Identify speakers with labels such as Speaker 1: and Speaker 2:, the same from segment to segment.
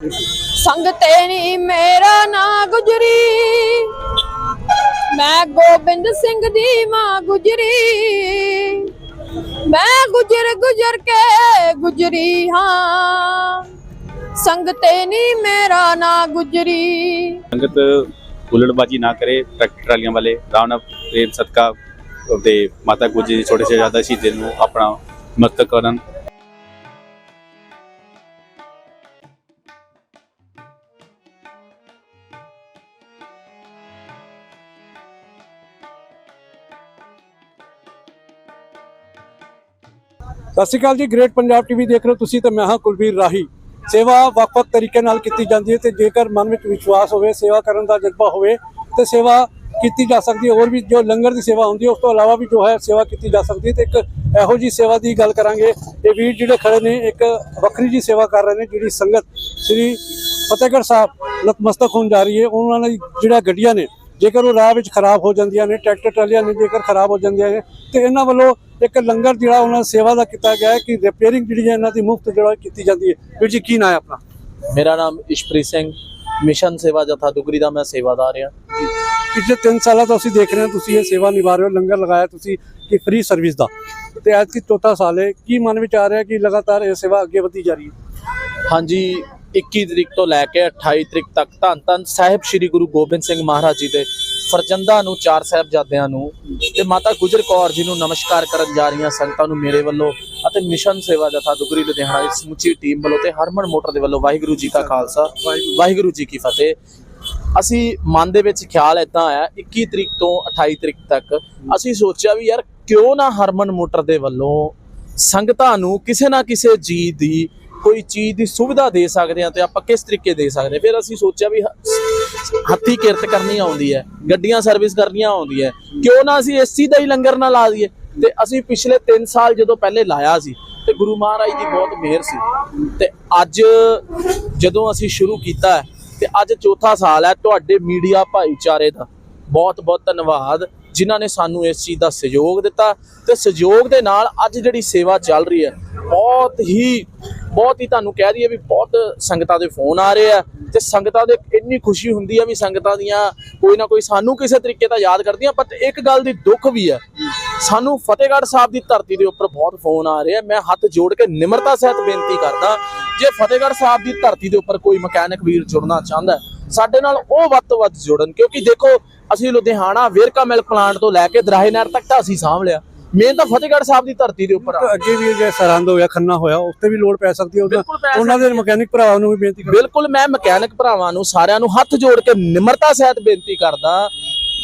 Speaker 1: ਸੰਗਤੇ ਨੀ ਮੇਰਾ ਨਾਂ ਗੁਜਰੀ। ਮੈਂ ਗੋਬਿੰਦ ਸਿੰਘ ਦੀ ਮਾਂ ਗੁਜਰੀ। ਮੈਂ ਗੁਜਰ ਗੁਜਰ ਕੇ ਗੁਜਰੀ ਹਾਂ। ਸੰਗਤੇ ਨੀ ਮੇਰਾ ਨਾ ਗੁਜਰੀ।
Speaker 2: ਸੰਗਤ ਹੁੱਲੜਬਾਜੀ ਨਾ ਕਰੇ ਟਰੈਕਟਰ ਟਰਾਲੀਆਂ ਵਾਲੇ ਆਰਾਮ ਨਾਲ ਪ੍ਰੇਮ ਸਤਕਾ ਤੇ ਮਾਤਾ ਗੁਜਰੀ ਦੇ ਛੋਟੇ ਜਿਹੇ ਸ਼ਹੀਦ ਨੂੰ ਆਪਣਾ ਮਸਤਕ ਕਰਨ
Speaker 3: ਸਤਿ ਸ਼੍ਰੀ ਅਕਾਲ ਜੀ ਗ੍ਰੇਟ ਪੰਜਾਬ ਟੀਵੀ ਦੇਖ ਰਹੇ ਤੁਸੀਂ ਤੇ ਮੈਂ ਹਾਂ ਕੁਲਵੀਰ ਰਾਹੀ। ਸੇਵਾ ਵੱਖ-ਵੱਖ ਤਰੀਕੇ ਨਾਲ ਕੀਤੀ ਜਾਂਦੀ ਹੈ ਤੇ ਜੇਕਰ ਮਨ ਵਿੱਚ ਵਿਸ਼ਵਾਸ ਹੋਵੇ, ਸੇਵਾ ਕਰਨ ਦਾ ਜਜ਼ਬਾ ਹੋਵੇ, ਤੇ ਸੇਵਾ ਕੀਤੀ ਜਾ ਸਕਦੀ ਹੈ। ਹੋਰ ਵੀ ਜੋ ਲੰਗਰ ਦੀ ਸੇਵਾ ਹੁੰਦੀ ਹੈ, ਉਸ ਤੋਂ ਇਲਾਵਾ ਵੀ ਜੋ ਹੈ ਸੇਵਾ ਕੀਤੀ ਜਾ ਸਕਦੀ ਹੈ ਤੇ ਇੱਕ ਇਹੋ ਜੀ ਸੇਵਾ ਦੀ ਗੱਲ ਕਰਾਂਗੇ। ਇਹ ਵੀਰ ਜਿਹੜੇ ਖੜੇ ਨੇ, ਇੱਕ ਵੱਖਰੀ ਜੀ ਸੇਵਾ ਕਰ ਰਹੇ ਨੇ, ਜਿਹੜੀ ਸੰਗਤ ਸ੍ਰੀ ਫਤਿਹਗੜ੍ਹ ਸਾਹਿਬ ਨਤਮਸਤਕ ਹੋਣ ਜਾ ਰਹੀ ਹੈ। ਉਹਨਾਂ ਨਾਲ ਜਿਹੜਾ ਗੱਡੀਆਂ ਨੇ ਜੇਕਰ ਉਹ ਰਾਹ ਵਿੱਚ ਖਰਾਬ ਹੋ ਜਾਂਦੀਆਂ ਨੇ ਟਰੈਕਟਰ ਟਰਾਲੀਆਂ ਨੇ ਜੇਕਰ ਖਰਾਬ ਹੋ ਜਾਂਦੀਆਂ ਨੇ ਤੇ ਇਹਨਾਂ ਵੱਲੋਂ ਇੱਕ ਲੰਗਰ ਜਿਹੜਾ ਉਹਨਾਂ ਸੇਵਾ ਦਾ ਕੀਤਾ ਗਿਆ ਹੈ ਕਿ ਰਿਪੇਅਰਿੰਗ ਜਿਹੜੀ ਹੈ ਇਹਨਾਂ ਦੀ ਮੁਫਤ ਜਿਹੜਾ ਕੀਤੀ ਜਾਂਦੀ ਹੈ। ਵੀਰ ਜੀ ਕੀ ਨਾਂ ਹੈ ਆਪਣਾ?
Speaker 4: ਮੇਰਾ ਨਾਮ ਇਸ਼ਪ੍ਰੀਤ ਸਿੰਘ ਮਿਸ਼ਨ ਸੇਵਾ ਜਥਾ ਦੁਗਰੀ ਦਾ ਮੈਂ ਸੇਵਾਦਾਰ ਹਾਂ।
Speaker 3: ਪਿਛਲੇ 3 ਸਾਲਾਂ ਤੋਂ ਅਸੀਂ ਦੇਖ ਰਹੇ ਹਾਂ ਤੁਸੀਂ ਇਹ ਸੇਵਾ ਨਿਭਾ ਰਹੇ ਹੋ ਲੰਗਰ ਲਗਾਇਆ ਤੁਸੀਂ ਕਿ ਫ੍ਰੀ ਸਰਵਿਸ ਦਾ। ਤੇ ਅੱਜ ਕੀ ਚੌਥਾ ਸਾਲ ਹੈ ਕੀ ਮਨ ਵਿੱਚ ਆ ਰਿਹਾ ਕਿ ਲਗਾਤਾਰ ਇਹ ਸੇਵਾ ਅੱਗੇ ਵਧੀ ਜਾ ਰਹੀ ਹੈ?
Speaker 4: ਹਾਂਜੀ 21 ਤਰੀਕ ਤੋਂ ਲੈ ਕੇ 28 ਤਰੀਕ ਤੱਕ ਧੰਨ ਧੰਨ ਸਾਹਿਬ ਸ੍ਰੀ ਗੁਰੂ ਗੋਬਿੰਦ ਸਿੰਘ ਮਹਾਰਾਜ ਜੀ ਦੇ ਫਰਜ਼ੰਦਾਂ ਨੂੰ, ਚਾਰ ਸਾਹਿਬਜ਼ਾਦਿਆਂ ਨੂੰ ਤੇ ਮਾਤਾ ਗੁਜਰ ਕੌਰ ਜੀ ਨੂੰ ਨਮਸਕਾਰ ਕਰਨ ਜਾ ਰਹੀਆਂ ਸੰਗਤਾਂ ਨੂੰ ਮੇਰੇ ਵੱਲੋਂ ਅਤੇ ਮਿਸ਼ਨ ਸੇਵਾ ਜਥਾ ਦੁਗਰੀ ਲੁਧਿਆਣਾ ਦੀ ਸਮੁੱਚੀ ਟੀਮ ਵੱਲੋਂ ਤੇ ਹਰਮਨ ਮੋਟਰ ਦੇ ਵੱਲੋਂ ਵਾਹਿਗੁਰੂ ਜੀ ਕਾ ਖਾਲਸਾ, ਵਾਹਿਗੁਰੂ ਜੀ ਕੀ ਫਤਿਹ। ਅਸੀਂ ਮਨ ਦੇ ਵਿੱਚ ਖਿਆਲ ਇਦਾਂ ਆਇਆ 21 ਤਰੀਕ ਤੋਂ 28 ਤਰੀਕ ਤੱਕ ਅਸੀਂ ਸੋਚਿਆ ਵੀ ਯਾਰ ਕਿਉਂ ਨਾ ਹਰਮਨ ਮੋਟਰ ਦੇ ਵੱਲੋਂ ਸੰਗਤਾਂ ਨੂੰ ਕਿਸੇ ਨਾ ਕਿਸੇ ਜੀ ਦੀ ਕੋਈ ਚੀਜ਼ ਦੀ ਸੁਵਿਧਾ ਦੇ ਸਕਦੇ ਆ ਤੇ ਆਪਾਂ ਕਿਸ ਤਰੀਕੇ ਦੇ ਸਕਦੇ ਹਾਂ। ਫਿਰ ਅਸੀਂ ਸੋਚਿਆ ਵੀ ਹ- ਹੱਥੀ ਕਿਰਤ ਕਰਨੀ ਆਉਂਦੀ ਹੈ ਗੱਡੀਆਂ ਸਰਵਿਸ ਕਰਨੀਆਂ ਆਉਂਦੀ ਹੈ। ਕਿਉਂ ਨਾ ਅਸੀਂ ਇਸ ਚੀਜ਼ ਦਾ ਹੀ ਲੰਗਰ ਨਾ ਲਾ ਦਈਏ? ਤੇ ਅਸੀਂ ਪਿਛਲੇ 3 ਸਾਲ ਜਦੋਂ ਪਹਿਲੇ ਲਾਇਆ ਸੀ ਤੇ ਗੁਰੂ ਮਹਾਰਾਜ ਦੀ ਬਹੁਤ ਮਿਹਰ ਸੀ। ਤੇ ਅੱਜ ਜਦੋਂ ਅਸੀਂ ਸ਼ੁਰੂ ਕੀਤਾ ਹੈ, ਤੇ ਅੱਜ ਚੌਥਾ ਸਾਲ ਹੈ ਤੁਹਾਡੇ ਮੀਡੀਆ ਭਾਈਚਾਰੇ ਦਾ। ਬਹੁਤ ਬਹੁਤ ਧੰਨਵਾਦ ਜਿਨ੍ਹਾਂ ਨੇ ਸਾਨੂੰ ਇਸ ਚੀਜ਼ ਦਾ ਸਹਿਯੋਗ ਦਿੱਤਾ। ਤੇ ਸਹਿਯੋਗ ਦੇ ਨਾਲ ਅੱਜ ਜਿਹੜੀ ਸੇਵਾ ਚੱਲ ਰਹੀ ਹੈ ਬਹੁਤ ਹੀ ਬਹੁਤ ਹੀ ਤੁਹਾਨੂੰ ਕਹਿ ਦਈਏ ਵੀ ਬਹੁਤ ਸੰਗਤਾਂ ਦੇ ਫੋਨ ਆ ਰਹੇ ਆ ਤੇ ਸੰਗਤਾਂ ਦੇ ਇੰਨੀ ਖੁਸ਼ੀ ਹੁੰਦੀ ਆ ਵੀ ਸੰਗਤਾਂ ਦੀਆਂ ਕੋਈ ਨਾ ਕੋਈ ਸਾਨੂੰ ਕਿਸੇ ਤਰੀਕੇ ਦਾ ਯਾਦ ਕਰਦੀਆਂ ਪਰ ਇੱਕ ਗੱਲ ਦੀ ਦੁੱਖ ਵੀ ਹੈ ਸਾਨੂੰ ਫਤਿਹਗੜ੍ਹ ਸਾਹਿਬ ਦੀ ਧਰਤੀ ਦੇ ਉੱਪਰ ਬਹੁਤ ਫੋਨ ਆ ਰਹੇ ਆ, ਮੈਂ ਹੱਥ ਜੋੜ ਕੇ ਨਿਮਰਤਾ ਸਹਿਤ ਬੇਨਤੀ ਕਰਦਾ, ਜੇ ਫਤਿਹਗੜ੍ਹ ਸਾਹਿਬ ਦੀ ਧਰਤੀ ਦੇ ਉੱਪਰ ਕੋਈ ਮਕੈਨਿਕ ਵੀਰ ਜੁੜਨਾ ਚਾਹੁੰਦਾ ਸਾਡੇ ਨਾਲ ਉਹ ਵੱਧ ਤੋਂ ਵੱਧ ਜੁੜਨ, ਕਿਉਂਕਿ ਦੇਖੋ, ਅਸੀਂ ਲੁਧਿਆਣਾ ਵੇਰਕਾ ਮਿਲ ਪਲਾਂਟ ਤੋਂ ਲੈ ਕੇ ਦਰਾਹੇ ਨਹਿਰ ਤੱਕ ਤਾਂ ਅਸੀਂ ਸਾਂਭ ਲਿਆ। ਮੇਨ ਤਾਂ ਫਤਿਹਗੜ੍ਹ ਸਾਹਿਬ ਦੀ ਧਰਤੀ ਦੇ ਉੱਪਰ ਆ।
Speaker 3: ਅੱਗੇ ਵੀ ਜੇ ਸਰਹੰਦ ਹੋਇਆ ਖੰਨਾ ਹੋਇਆ ਉਸ ਤੇ ਵੀ ਲੋੜ ਪੈ ਸਕਦੀ ਹੈ ਉਹਨਾਂ- ਦੇ ਮਕੈਨਿਕ ਭਰਾਵਾਂ ਨੂੰ ਵੀ ਬੇਨਤੀ ਕਰ
Speaker 4: ਬਿਲਕੁਲ ਮੈਂ ਮਕੈਨਿਕ ਭਰਾਵਾਂ ਨੂੰ ਸਾਰਿਆਂ ਨੂੰ ਹੱਥ ਜੋੜ ਕੇ ਨਿਮਰਤਾ ਸਹਿਤ ਬੇਨਤੀ ਕਰਦਾ।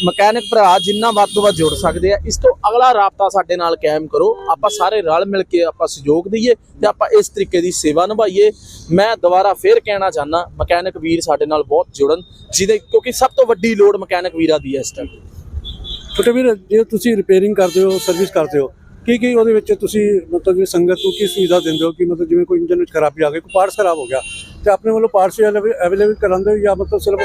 Speaker 4: ਮਕੈਨਿਕ ਭਰਾ ਜਿੰਨਾ ਵੱਧ ਤੋਂ ਵੱਧ ਜੁੜ ਸਕਦੇ ਆ। ਇਸ ਤੋਂ ਅਗਲਾ ਰਾਬਤਾ ਸਾਡੇ ਨਾਲ ਕਾਇਮ ਕਰੋ। ਆਪਾਂ ਸਾਰੇ ਰਲ ਮਿਲ ਕੇ ਆਪਾਂ ਸਹਿਯੋਗ ਦਈਏ ਤੇ ਆਪਾਂ ਇਸ ਤਰੀਕੇ ਦੀ ਸੇਵਾ ਨਿਭਾਈਏ। ਮੈਂ ਦੁਬਾਰਾ ਫੇਰ ਕਹਿਣਾ ਚਾਹਨਾ ਮਕੈਨਿਕ ਵੀਰ ਸਾਡੇ ਨਾਲ ਬਹੁਤ ਜੁੜਨ ਜਿਹਦੇ ਕਿਉਂਕਿ ਸਭ ਤੋਂ ਵੱਡੀ ਲੋੜ ਮਕੈਨਿਕ ਵੀਰਾਂ ਦੀ ਹੈ ਇਸ ਟਾਈਮ
Speaker 3: ਛੋਟੇ ਵੀਰ, ਜੇ ਤੁਸੀਂ ਰਿਪੇਅਰਿੰਗ ਕਰਦੇ ਹੋ ਸਰਵਿਸ ਕਰਦੇ ਹੋ, ਕੀ ਕੀ ਉਹਦੇ ਵਿੱਚ ਤੁਸੀਂ ਮਤਲਬ ਜਿਵੇਂ ਸੰਗਤ ਨੂੰ ਕੀ ਸੁਵਿਧਾ ਦਿੰਦੇ ਹੋ? ਕਿ ਮਤਲਬ ਜਿਵੇਂ ਕੋਈ ਇੰਜਨ ਵਿੱਚ ਖਰਾਬੀ ਆ ਗਈ, ਕੋਈ ਪਾਰਟਸ ਖਰਾਬ ਹੋ ਗਿਆ, ਤੇ ਆਪਣੇ ਵੱਲੋਂ ਪਾਰਟਸ ਅਵੇਲੇਬਲ ਕਰਾਉਂਦੇ ਹੋ ਜਾਂ ਮਤਲਬ ਸਿਰਫ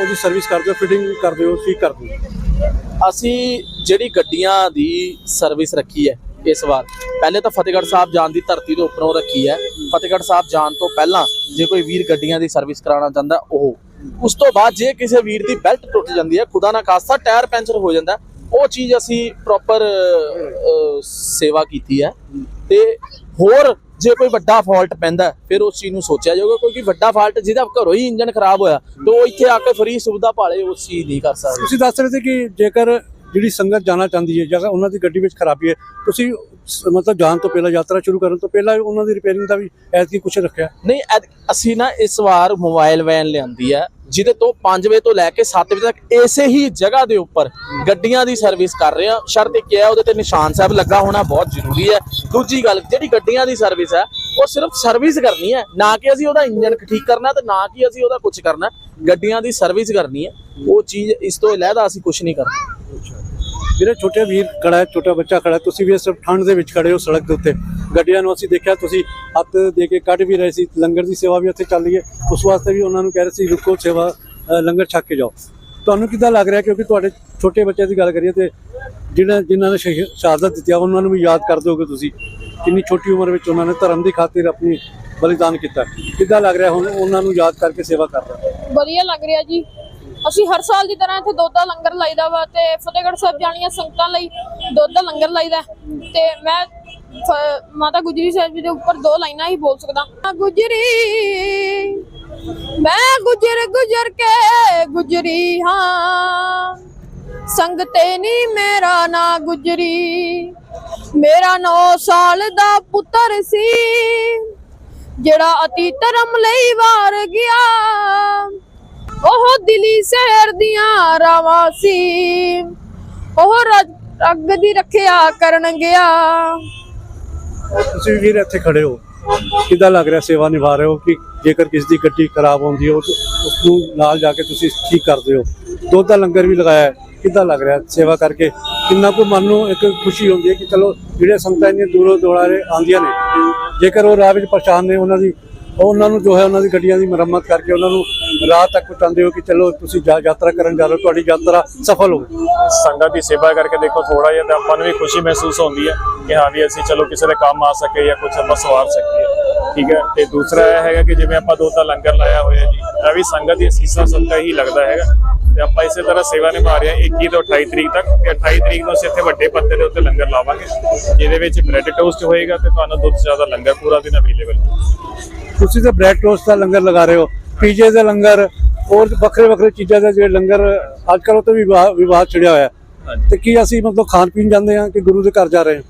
Speaker 3: ਉਹਦੀ ਸਰਵਿਸ ਕਰਦੇ ਹੋ ਫਿਟਿੰਗ ਕਰਦੇ ਹੋ, ਠੀਕ ਕਰਦੇ ਹੋ?
Speaker 4: ਅਸੀਂ ਜਿਹੜੀ ਗੱਡੀਆਂ ਦੀ ਸਰਵਿਸ ਰੱਖੀ ਹੈ, ਇਸ ਵਾਰ, ਪਹਿਲੇ ਤਾਂ ਫਤਿਹਗੜ੍ਹ ਸਾਹਿਬ ਜਾਣ ਦੀ ਧਰਤੀ ਦੇ ਉੱਪਰੋਂ ਰੱਖੀ ਹੈ। ਫਤਿਹਗੜ੍ਹ ਸਾਹਿਬ ਜਾਣ ਤੋਂ ਪਹਿਲਾਂ ਜੇ ਕੋਈ ਵੀਰ ਗੱਡੀਆਂ ਦੀ ਸਰਵਿਸ ਕਰਾਉਣਾ ਚਾਹੁੰਦਾ, ਉਹ ਉਸ ਤੋਂ ਬਾਅਦ ਜੇ ਕਿਸੇ ਵੀਰ ਦੀ ਬੈਲਟ ਟੁੱਟ ਜਾਂਦੀ ਹੈ, ਖੁਦਾ ਨਾ ਖਾਸਤਾ ਟਾਇਰ ਪੈਂਚਰ ਹੋ ਜਾਂਦਾ ਉਹ ਚੀਜ਼ ਅਸੀਂ ਪ੍ਰੋਪਰ ਸੇਵਾ ਕੀਤੀ ਹੈ। ਤੇ ਹੋਰ ਜੇ ਕੋਈ ਵੱਡਾ ਫਾਲਟ ਪੈਂਦਾ ਫਿਰ ਉਸ ਚੀਜ਼ ਨੂੰ ਸੋਚਿਆ ਜਾਊਗਾ, ਕਿਉਂਕਿ ਵੱਡਾ ਫਾਲਟ ਜਿਹਦਾ ਘਰੋਂ ਹੀ ਇੰਜਨ ਖਰਾਬ ਹੋਇਆ, ਤੇ ਉਹ ਇੱਥੇ ਆ ਕੇ ਫਰੀ ਸੁਵਿਧਾ ਭਾਲੇ ਉਸ ਚੀਜ਼ ਨਹੀਂ ਕਰ ਸਕਦੇ।
Speaker 3: ਤੁਸੀਂ ਦੱਸ ਰਹੇ ਸੀ ਕਿ ਜੇਕਰ ਜਿਹੜੀ ਸੰਗਤ ਜਾਣਾ ਚਾਹੁੰਦੀ ਹੈ ਜਾਂ ਉਹਨਾਂ ਦੀ ਗੱਡੀ ਵਿੱਚ ਖਰਾਬੀ ਹੈ, ਤੁਸੀਂ ਮਤਲਬ ਜਾਣ ਤੋਂ ਪਹਿਲਾਂ, ਯਾਤਰਾ ਸ਼ੁਰੂ ਕਰਨ ਤੋਂ ਪਹਿਲਾਂ ਉਹਨਾਂ ਦੀ ਰਿਪੇਅਰਿੰਗ ਦਾ ਵੀ ਐਸੀ ਕੁਝ ਰੱਖਿਆ।
Speaker 4: ਨਹੀਂ ਐਦ- ਅਸੀਂ ਨਾ ਇਸ ਵਾਰ ਮੋਬਾਈਲ ਵੈਨ ਲਿਆਂਦੀ ਹੈ, ਜਿਹਦੇ ਤੋਂ 5 ਵਜੇ ਤੋਂ ਲੈ ਕੇ 7 ਵਜੇ ਤੱਕ ਇਸੇ ਹੀ ਜਗ੍ਹਾ ਦੇ ਉੱਪਰ ਗੱਡੀਆਂ ਦੀ ਸਰਵਿਸ ਕਰ ਰਹੇ ਆ ਸ਼ਰਤ ਇੱਕ ਹੈ, ਉਹਦੇ ਤੇ ਨਿਸ਼ਾਨ ਸਾਹਿਬ ਲੱਗਾ ਹੋਣਾ ਬਹੁਤ ਜ਼ਰੂਰੀ ਹੈ। ਦੂਜੀ ਗੱਲ, ਜਿਹੜੀ ਗੱਡੀਆਂ ਦੀ ਸਰਵਿਸ ਹੈ, ਉਹ ਸਿਰਫ ਸਰਵਿਸ ਕਰਨੀ ਹੈ, ਨਾ ਕਿ ਅਸੀਂ ਉਹਦਾ ਇੰਜਨ ਠੀਕ ਕਰਨਾ ਤੇ ਨਾ ਕਿ ਅਸੀਂ ਉਹਦਾ ਕੁਝ ਕਰਨਾ। ਗੱਡੀਆਂ ਦੀ ਸਰਵਿਸ ਕਰਨੀ ਹੈ, ਉਹ ਚੀਜ਼ ਇਸ ਤੋਂ ਇਲਾਵਾ ਅਸੀਂ ਕੁਝ ਨਹੀਂ ਕਰਨਾ।
Speaker 3: ਵੀਰੇ ਛੋਟੇ ਵੀਰ ਖੜਾ ਹੈ, ਛੋਟਾ ਬੱਚਾ ਖੜਾ ਤੁਸੀਂ ਵੀ ਇਸ ਠੰਡ ਦੇ ਵਿੱਚ ਖੜੇ ਹੋ ਸੜਕ ਦੇ ਉੱਤੇ। ਗੱਡੀਆਂ ਨੂੰ ਅਸੀਂ ਦੇਖਿਆ, ਤੁਸੀਂ ਹੱਥ ਦੇ ਕੇ ਕੱਢ ਵੀ ਰਹੇ ਸੀ। ਲੰਗਰ ਦੀ ਸੇਵਾ ਵੀ ਉੱਥੇ ਚੱਲ ਰਹੀ ਹੈ। ਉਸ ਵਾਸਤੇ ਵੀ ਉਹਨਾਂ ਨੂੰ ਕਹਿ ਰਹੇ ਸੀ, ਰੁਕੋ ਸੇਵਾ ਲੰਗਰ ਛਕ ਕੇ ਜਾਓ। ਤੁਹਾਨੂੰ ਕਿੱਦਾਂ ਲੱਗ ਰਿਹਾ? ਕਿਉਂਕਿ ਤੁਹਾਡੇ ਛੋਟੇ ਬੱਚਿਆਂ ਦੀ ਗੱਲ ਕਰੀਏ ਤੇ ਜਿਹਨਾਂ ਜਿਨ੍ਹਾਂ ਨੇ ਸ਼ਹੀ- ਸ਼ਹਾਦਤ ਦਿੱਤੀ ਉਹਨਾਂ ਨੂੰ ਵੀ ਯਾਦ ਕਰਦੇ ਹੋਗੇ ਤੁਸੀਂ। ਕਿੰਨੀ ਛੋਟੀ ਉਮਰ ਵਿੱਚ ਉਹਨਾਂ ਨੇ ਧਰਮ ਦੀ ਖਾਤਰ ਆਪਣੀ ਬਲੀਦਾਨ ਕੀਤਾ। ਕਿੱਦਾਂ ਲੱਗ ਰਿਹਾ ਹੁਣ ਉਹਨਾਂ ਨੂੰ ਯਾਦ ਕਰਕੇ ਸੇਵਾ ਕਰ
Speaker 1: ਵਧੀਆ ਲੱਗ ਰਿਹਾ ਜੀ। ਅਸੀਂ ਹਰ ਸਾਲ ਦੀ ਤਰ੍ਹਾਂ ਇੱਥੇ ਦੁੱਧ ਦਾ ਲੰਗਰ ਲਾਈਦਾ ਵਾ ਤੇ ਫਤਿਹਗੜ੍ਹ ਸਾਹਿਬ ਜਾਣੀਆਂ ਸੰਗਤਾਂ ਲਈ ਦੁੱਧ ਦਾ ਲੰਗਰ ਲਾਈਦਾ ਤੇ ਮੈਂ ਮਾਤਾ ਗੁਜਰੀ ਸਾਹਿਬ ਜੀ ਦੇ ਉੱਪਰ ਦੋ ਲਾਈਨਾਂ ਹੀ ਬੋਲ ਸਕਦਾ। ਗੁਜਰੀ, ਮੈਂ ਗੁਜਰ ਗੁਜਰ ਕੇ ਗੁਜਰੀ ਹਾਂ। ਸੰਗ ਤੇ ਨੀ ਮੇਰਾ ਨਾ ਗੁਜਰੀ। ਮੇਰਾ 9 ਸਾਲ ਦਾ ਪੁੱਤਰ ਸੀ, ਜਿਹੜਾ ਅਤੀ ਧਰਮ ਲਈ ਵਾਰ ਗਿਆ। ਉਹ ਦਿਲੀ ਸ਼ਹਿਰ ਦੀਆਂ ਰਾਵਾਂ ਸੀ। ਉਹ ਰੱਗ- ਦੀ ਰੱਖਿਆ ਕਰਨ ਗਿਆ
Speaker 3: ਤੁਸੀਂ ਵੀਰ ਇੱਥੇ ਖੜੇ ਹੋ। ਕਿੱਦਾਂ ਲੱਗ ਰਿਹਾ ਸੇਵਾ ਨਿਭਾ ਰਹੇ ਹੋ ਕਿ ਜੇਕਰ ਕਿਸੇ ਦੀ ਗੱਡੀ ਖਰਾਬ ਹੁੰਦੀ ਹੈ, ਉਸ ਨੂੰ ਨਾਲ ਜਾ ਕੇ ਤੁਸੀਂ ਠੀਕ ਕਰਦੇ ਹੋ? ਦੁੱਧ ਦਾ ਲੰਗਰ ਵੀ ਲਗਾਇਆ ਹੈ। ਕਿੱਦਾਂ ਲੱਗ ਰਿਹਾ ਸੇਵਾ ਕਰਕੇ? ਕਿੰਨਾ ਕੁ ਮਨ ਨੂੰ ਇੱਕ ਖੁਸ਼ੀ ਹੁੰਦੀ ਹੈ ਕਿ ਚਲੋ ਜਿਹੜੇ ਸੰਗਤਾਂ ਇੰਨੀਆਂ ਦੂਰੋਂ ਦੁਰਾਰੇ ਆਉਂਦੀਆਂ ਨੇ। ਜੇਕਰ ਉਹ ਰਾਹ ਵਿੱਚ ਪਰੇਸ਼ਾਨ ਨੇ, ਉਹਨਾਂ ਦੀ ਉਹਨਾਂ ਨੂੰ ਜੋ ਹੈ ਉਹਨਾਂ ਦੀ ਗੱਡੀਆਂ ਦੀ ਮੁਰੰਮਤ ਕਰਕੇ ਉਹਨਾਂ ਨੂੰ ਰਾਹ ਤੱਕ ਪਹੁੰਚਾਉਂਦੇ ਹੋ ਕਿ ਚਲੋ ਤੁਸੀਂ ਯਾਤਰਾ ਕਰਨ ਜਾ ਰਹੇ ਹੋ, ਤੁਹਾਡੀ ਯਾਤਰਾ ਸਫਲ ਹੋ
Speaker 5: ਸੰਗਤ ਦੀ ਸੇਵਾ ਕਰਕੇ ਦੇਖੋ ਥੋੜਾ ਜਿਹਾ ਤਾਂ ਆਪਾਂ ਨੂੰ ਵੀ ਖੁਸ਼ੀ ਮਹਿਸੂਸ ਹੁੰਦੀ ਹੈ ਕਿ ਹਾਂ ਵੀ ਅਸੀਂ ਚਲੋ ਕਿਸੇ ਦੇ ਕੰਮ ਆ ਸਕੇ ਜਾਂ ਕੁਝ ਆਪਾਂ ਸਵਾਰ ਸਕੀਏ। ਠੀਕ ਹੈ? ਤੇ ਦੂਸਰਾ ਇਹ ਹੈਗਾ ਕਿ ਜਿਵੇਂ ਆਪਾਂ ਦੋ ਤਾਂ ਲੰਗਰ ਲਾਇਆ ਹੋਇਆ ਜੀ, ਇਹ ਵੀ ਸੰਗਤ ਦੀ ਅਸੀਸਾਂ ਸਦਕਾ ਹੀ ਲੱਗਦਾ ਹੈਗਾ। ਤੇ ਆਪਾਂ ਇਸੇ ਤਰ੍ਹਾਂ ਸੇਵਾ ਨਿਭਾ ਰਹੇ ਹਾਂ 21 ਤੋਂ 28 ਤਰੀਕ ਤੱਕ ਤੇ 28 ਤਰੀਕ ਨੂੰ ਅਸੀਂ ਇੱਥੇ ਵੱਡੇ ਪੱਤੇ ਦੇ ਉੱਤੇ ਲੰਗਰ ਲਾਵਾਂਗੇ, ਜਿਹਦੇ ਵਿੱਚ ਬ੍ਰੈਡ ਟੋਸਟ ਹੋਏਗਾ ਤੇ ਤੁਹਾਨੂੰ ਦੁੱਧ ਜ਼ਿਆਦਾ ਲੰਗਰ ਪੂਰਾ ਦਿਨ ਅਵੇਲੇਬਲ
Speaker 3: ਤੁਸੀਂ ਤਾਂ ਬ੍ਰੈਡ ਟੋਸਟ ਦਾ ਲੰਗਰ ਲਗਾ ਰਹੇ ਹੋ ਪੀਜੇ ਦਾ ਲੰਗਰ ਹੋਰ ਵੱਖਰੇ ਵੱਖਰੇ ਚੀਜ਼ਾਂ ਦਾ ਜਿਹੜੇ ਲੰਗਰ ਅੱਜ ਕੱਲ੍ਹ ਤੇ ਵੀ ਵਿਵਾਦ ਛਿੜਿਆ ਹੋਇਆ। ਤੇ ਕੀ ਅਸੀਂ ਮਤਲਬ ਖਾਣ ਪੀਣ ਜਾਂਦੇ ਹਾਂ ਕਿ ਗੁਰੂ ਦੇ ਘਰ ਜਾ ਰਹੇ ਹਾਂ?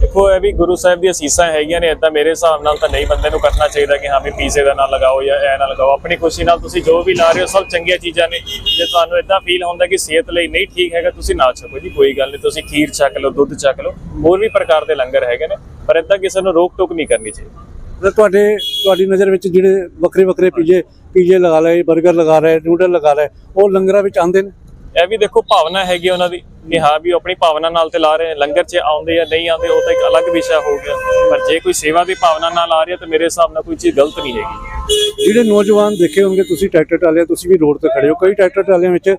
Speaker 5: ਦੇਖੋ ਇਹ ਵੀ ਗੁਰੂ ਸਾਹਿਬ ਦੀਆਂ ਅਸੀਸਾਂ ਹੈਗੀਆਂ ਨੇ ਇਦਾਂ ਮੇਰੇ ਹਿਸਾਬ ਨਾਲ ਤਾਂ ਨਹੀਂ ਬੰਦੇ ਨੂੰ ਕਰਨਾ ਚਾਹੀਦਾ ਕਿ ਹਾਂ ਵੀ ਪੀਜ਼ੇ ਦਾ ਨਾ ਲਗਾਓ ਜਾਂ ਇਹ ਨਾ ਲਗਾਓ। ਆਪਣੀ ਖੁਸ਼ੀ ਨਾਲ ਤੁਸੀਂ ਜੋ ਵੀ ਲਾ ਰਹੇ ਹੋ ਸਭ ਚੰਗੀਆਂ ਚੀਜ਼ਾਂ ਨੇ। ਜੇ ਤੁਹਾਨੂੰ ਇਦਾਂ ਫੀਲ ਹੁੰਦਾ ਕਿ ਸਿਹਤ ਲਈ ਨਹੀਂ ਠੀਕ ਹੈਗਾ ਤੁਸੀਂ ਨਾ ਛਕੋ ਜੀ ਕੋਈ ਗੱਲ ਨਹੀਂ ਤੁਸੀਂ ਖੀਰ ਛਕ ਲਓ ਦੁੱਧ ਛਕ ਲਓ ਹੋਰ ਵੀ ਪ੍ਰਕਾਰ ਦੇ ਲੰਗਰ ਹੈਗੇ ਨੇ। ਪਰ ਇਦਾਂ ਕਿਸੇ ਨੂੰ ਰੋਕ ਟੋਕ ਨਹੀਂ ਕਰਨੀ ਚਾਹੀਦੀ।
Speaker 3: ਤੇ ਤੁਹਾਡੇ ਤੁਹਾਡੀ ਨਜ਼ਰ ਵਿੱਚ ਜਿਹੜੇ ਵੱਖਰੇ ਵੱਖਰੇ ਪੀਜੇ ਪੀਜੇ ਲਗਾ ਲਏ 버ਗਰ ਲਗਾ ਲਏ ਨੂਡਲ ਲਗਾ ਲਏ ਉਹ ਲੰਗਰਾਂ ਵਿੱਚ ਆਉਂਦੇ ਨੇ?
Speaker 5: ਇਹ ਵੀ ਦੇਖੋ ਭਾਵਨਾ ਹੈਗੀ ਉਹਨਾਂ ਦੀ ਕਿ ਹਾਂ ਵੀ ਉਹ ਆਪਣੀ ਭਾਵਨਾ ਨਾਲ ਤੇ ਲਾ ਰਹੇ ਨੇ ਲੰਗਰ 'ਚ ਆਉਂਦੇ ਜਾਂ ਨਹੀਂ ਆਉਂਦੇ ਉਹ ਤਾਂ ਇੱਕ ਅਲੱਗ ਵਿਸ਼ਾ ਹੋ ਗਿਆ। ਪਰ ਜੇ ਕੋਈ ਸੇਵਾ ਦੀ ਭਾਵਨਾ ਨਾਲ ਆ ਰਿਹਾ ਤਾਂ ਮੇਰੇ ਹਿਸਾਬ ਨਾਲ ਕੋਈ ਚੀਜ਼ ਗਲਤ ਨਹੀਂ ਹੈਗੀ।
Speaker 3: ਜਿਹੜੇ ਨੌਜਵਾਨ ਦੇਖੇ ਹੋਣਗੇ ਤੁਸੀਂ ਟਰੈਕਟਰ ਟਰਾਲੀਆਂ ਤੁਸੀਂ ਵੀ ਰੋਡ ਤੇ ਖੜੇ ਹੋ। ਕਈ ਟਰੈਕਟਰ ਟਰਾਲੀਆਂ ਵਿੱਚ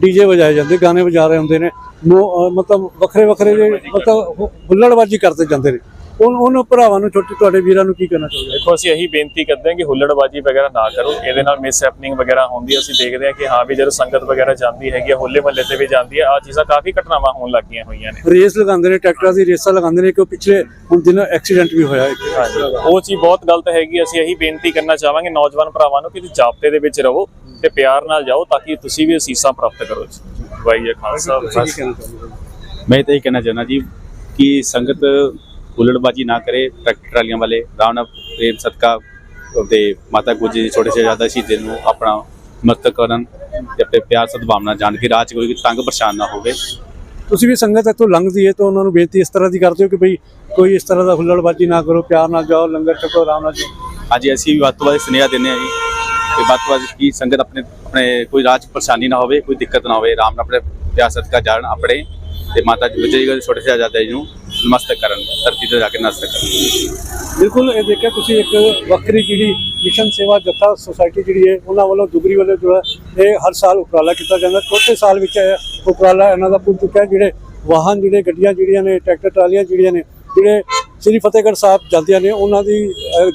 Speaker 3: ਡੀਜੇ ਵਜਾਏ ਜਾਂਦੇ ਗਾਣੇ ਵਜਾ ਰਹੇ ਹੁੰਦੇ ਨੇ। ਮਤਲਬ ਵੱਖਰੇ ਵੱਖਰੇ ਮਤਲਬ ਹੁੱਲੜਬਾਜ਼ੀ ਕਰਦੇ ਜਾਂਦੇ ਨੇ। ਉਹਨਾਂ ਭਰਾਵਾਂ ਨੂੰ ਛੋਟੇ ਤੁਹਾਡੇ ਵੀਰਾਂ ਨੂੰ ਕੀ ਕਹਿਣਾ ਚਾਹੁੰਦੇ
Speaker 5: ਦੇਖੋ ਅਸੀਂ ਇਹੀ ਬੇਨਤੀ ਕਰਦੇ ਹਾਂ ਕਿ ਹੁੱਲੜਬਾਜੀ ਵਗੈਰਾ ਨਾ ਕਰੋ। ਇਹਦੇ ਨਾਲ ਮਿਸ ਹੈਪਨਿੰਗ ਵਗੈਰਾ ਹੁੰਦੀ ਹੈ। ਅਸੀਂ ਦੇਖਦੇ ਹਾਂ ਕਿ ਹਾਂ ਵੀ ਜਦੋਂ ਸੰਗਤ ਵਗੈਰਾ ਜਾਂਦੀ ਹੈਗੀ ਹੈ ਹੋਲੇ ਮਹੱਲੇ ਤੇ ਵੀ ਜਾਂਦੀ ਹੈ ਆ ਚੀਜ਼ਾਂ ਕਾਫੀ ਘਟਨਾਵਾਂ ਹੋਣ ਲੱਗੀਆਂ ਹੋਈਆਂ ਨੇ।
Speaker 3: ਰੇਸ ਲਗਾਉਂਦੇ ਨੇ ਟਰੈਕਟਰਾਂ ਦੀ ਰੇਸਾਂ ਲਗਾਉਂਦੇ ਨੇ ਕਿ ਉਹ ਪਿਛਲੇ ਹੁਣ ਦਿਨ ਐਕਸੀਡੈਂਟ ਵੀ ਹੋਇਆ ਇੱਕ
Speaker 5: ਉਹ ਚੀਜ਼ ਬਹੁਤ ਗਲਤ ਹੈਗੀ ਅਸੀਂ ਇਹੀ ਬੇਨਤੀ ਕਰਨਾ ਚਾਹਾਂਗੇ ਨੌਜਵਾਨ ਭਰਾਵਾਂ ਨੂੰ ਕਿ ਤੁਸੀਂ ਜਾਬਤੇ ਦੇ ਵਿੱਚ ਰਹੋ ਤੇ ਪਿਆਰ ਨਾਲ ਜਾਓ ਤਾਂ ਕਿ ਤੁਸੀਂ ਵੀ ਅਸੀਸਾਂ ਪ੍ਰਾਪਤ ਕਰੋ। ਵਾਹਿਗੁਰੂ ਖਾਲਸਾ।
Speaker 2: ਮੈਂ ਤਾਂ ਇਹ ਕਹਿਣਾ ਚਾਹੁੰਦਾ ਜੀ ਕਿ ਸੰਗਤ ਹੁੱਲੜਬਾਜੀ ਨਾ ਕਰੇ ਟਰੈਕਟਰ ਟਰਾਲੀਆਂ ਵਾਲੇ ਆਰਾਮ ਨਾਲ ਪ੍ਰੇਮ ਸਤਕਾ ਤੇ ਮਾਤਾ ਗੁਜਰੀ ਦੇ ਛੋਟੇ ਜਿਹੇ ਸ਼ਹੀਦ ਨੂੰ ਆਪਣਾ ਮਸਤਕ ਕਰਨ ਤੇ ਆਪਣੇ ਪਿਆਰ ਸਦਭਾਵਨਾ ਜਾਣ ਕੇ ਰਾਹ 'ਚ ਕੋਈ ਤੰਗ ਪਰੇਸ਼ਾਨ ਨਾ ਹੋਵੇ।
Speaker 3: ਤੁਸੀਂ ਵੀ ਸੰਗਤ ਇੱਥੋਂ ਲੰਘਦੀ ਹੈ ਤਾਂ ਉਹਨਾਂ ਨੂੰ ਬੇਨਤੀ ਇਸ ਤਰ੍ਹਾਂ ਦੀ ਕਰਦੇ ਹੋ ਕਿ ਭਈ ਕੋਈ ਇਸ ਤਰ੍ਹਾਂ ਦਾ ਹੁੱਲੜਬਾਜੀ ਨਾ ਕਰੋ ਪਿਆਰ ਨਾਲ ਜਾਓ ਲੰਗਰ ਛਕੋ ਆਰਾਮ ਨਾਲ ਜਾਓ।
Speaker 2: ਅੱਜ ਅਸੀਂ ਵੀ ਵੱਧ ਤੋਂ ਵੱਧ ਸੁਨੇਹਾ ਦਿੰਦੇ ਹਾਂ ਜੀ ਵੱਧ ਤੋਂ ਵੱਧ ਕੀ ਸੰਗਤ ਆਪਣੇ ਆਪਣੇ ਕੋਈ 'ਚ ਪਰੇਸ਼ਾਨੀ ਨਾ ਹੋਵੇ ਕੋਈ ਦਿੱਕਤ ਨਾ ਹੋਵੇ ਆਰਾਮ ਨਾਲ ਆਪਣੇ ਪਿਆਰ ਸਤਕਾ ਜਾਣ ਆਪਣੇ ਤੇ ਮਾਤਾ ਗੁਜਰੀ ਦੇ ਛੋਟੇ ਜਿਹੇ ਜੀ ਨੂੰ ਨਮਸਤਕ ਕਰਨ ਧਰਤੀ ਤੇ ਜਾ ਕੇ ਨਮਸਤਕ ਕਰਨ
Speaker 3: ਬਿਲਕੁਲ, ਇਹ ਦੇਖਿਆ ਤੁਸੀਂ ਇੱਕ ਵੱਖਰੀ ਜਿਹੜੀ ਮਿਸ਼ਨ ਸੇਵਾ ਜਥਾ ਸੁਸਾਇਟੀ ਜਿਹੜੀ ਹੈ, ਉਹਨਾਂ ਵੱਲੋਂ ਦੁਗਰੀ ਵੱਲੋਂ ਜੋ ਹੈ, ਇਹ ਹਰ ਸਾਲ ਉਪਰਾਲਾ ਕੀਤਾ ਜਾਂਦਾ। ਚੌਥੇ ਸਾਲ ਵਿੱਚ ਇਹ ਉਪਰਾਲਾ ਇਹਨਾਂ ਦਾ ਪੁੱਜ ਚੁੱਕਾ ਹੈ, ਜਿਹੜੇ ਵਾਹਨ, ਜਿਹੜੇ ਗੱਡੀਆਂ ਜਿਹੜੀਆਂ ਨੇ, ਟਰੈਕਟਰ, ਟਰਾਲੀਆਂ ਜਿਹੜੀਆਂ ਨੇ, ਜਿਹੜੇ ਸ੍ਰੀ ਫਤਿਹਗੜ੍ਹ ਸਾਹਿਬ ਜਾਂਦੀਆਂ ਨੇ, ਉਹਨਾਂ ਦੀ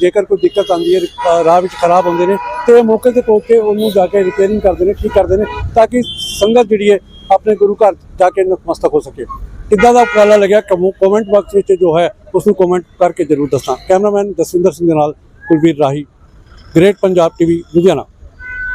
Speaker 3: ਜੇਕਰ ਕੋਈ ਦਿੱਕਤ ਆਉਂਦੀ ਹੈ ਰਾਹ ਵਿੱਚ ਖਰਾਬ ਹੁੰਦੇ ਨੇ, ਤੇ ਉਹ ਮੌਕੇ ਤੇ ਪਹੁੰਚ ਕੇ ਉਹਨੂੰ ਜਾ ਕੇ ਰਿਪੇਅਰਿੰਗ ਕਰਦੇ ਨੇ, ਠੀਕ ਕਰਦੇ ਨੇ, ਤਾਂ ਕਿ ਸੰਗਤ ਜਿਹੜੀ ਹੈ, ਆਪਣੇ ਗੁਰੂ ਘਰ ਜਾ ਕੇ ਨਤਮਸਤਕ ਹੋ ਸਕੇ। ਕਿੱਦਾਂ ਦਾ ਉਪਰਾਲਾ ਲੱਗਿਆ? ਕਮੈਂਟ ਬਾਕਸ ਵਿੱਚ ਜੋ ਹੈ ਉਸ ਨੂੰ ਕਮੈਂਟ ਕਰਕੇ ਜ਼ਰੂਰ ਦੱਸਣਾ। ਕੈਮਰਾਮੈਨ ਜਸਵਿੰਦਰ ਸਿੰਘ ਦੇ ਨਾਲ ਕੁਲਵੀਰ ਰਾਹੀ ਗ੍ਰੇਟ ਪੰਜਾਬ ਟੀਵੀ ਲੁਧਿਆਣਾ